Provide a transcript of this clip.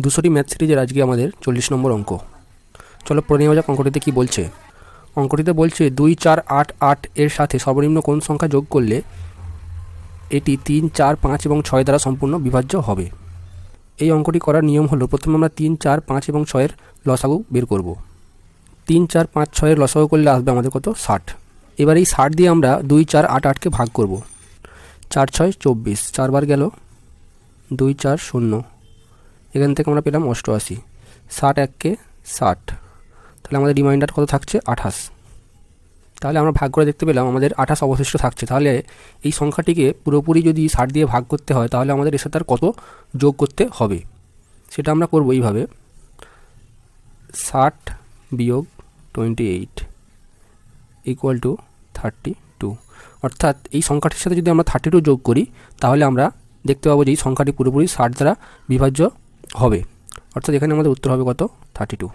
দুশোটি math সিরিজের আজকে আমাদের চল্লিশ নম্বর অঙ্ক। চলো পড়ে যাক অঙ্কটিতে কী বলছে। অঙ্কটিতে বলছে দুই চার আট আট এর সাথে সর্বনিম্ন কোন সংখ্যা যোগ করলে এটি তিন, চার, পাঁচ এবং ছয় দ্বারা সম্পূর্ণ বিভাজ্য হবে? এই অঙ্কটি করার নিয়ম হলো প্রথমে আমরা তিন, চার, পাঁচ এবং ছয়ের লসাগু বের করব। তিন, চার, পাঁচ, ছয়ের লসাগু করলে আসবে আমাদের কত? ষাট। এবার এই ষাট দিয়ে আমরা দুই, চার, আট, আটকে ভাগ করব। চার, ছয়, চব্বিশ। চারবার গেল দুই, চার, শূন্য। এখান থেকে আমরা পেলাম অষ্টআশি। ষাট এককে ষাট। তাহলে আমাদের রিমাইন্ডার কত থাকছে? আঠাশ। তাহলে আমরা ভাগ করে দেখতে পেলাম, আমাদের আঠাশ অবশিষ্ট থাকছে। তাহলে এই সংখ্যাটিকে পুরোপুরি যদি ষাট দিয়ে ভাগ করতে হয়, তাহলে আমাদের এর সাথে আর কত যোগ করতে হবে? সেটা আমরা করব এইভাবে। ষাট বিয়োগ twenty eight equal to thirty two অর্থাৎ এই সংখ্যাটির সাথে যদি আমরা থার্টি টু যোগ করি, তাহলে আমরা দেখতে পাবো যে এই সংখ্যাটি পুরোপুরি ষাট দ্বারা বিভাজ্য হবে। অর্থাৎ এখানে আমাদের উত্তর হবে কত? Thirty two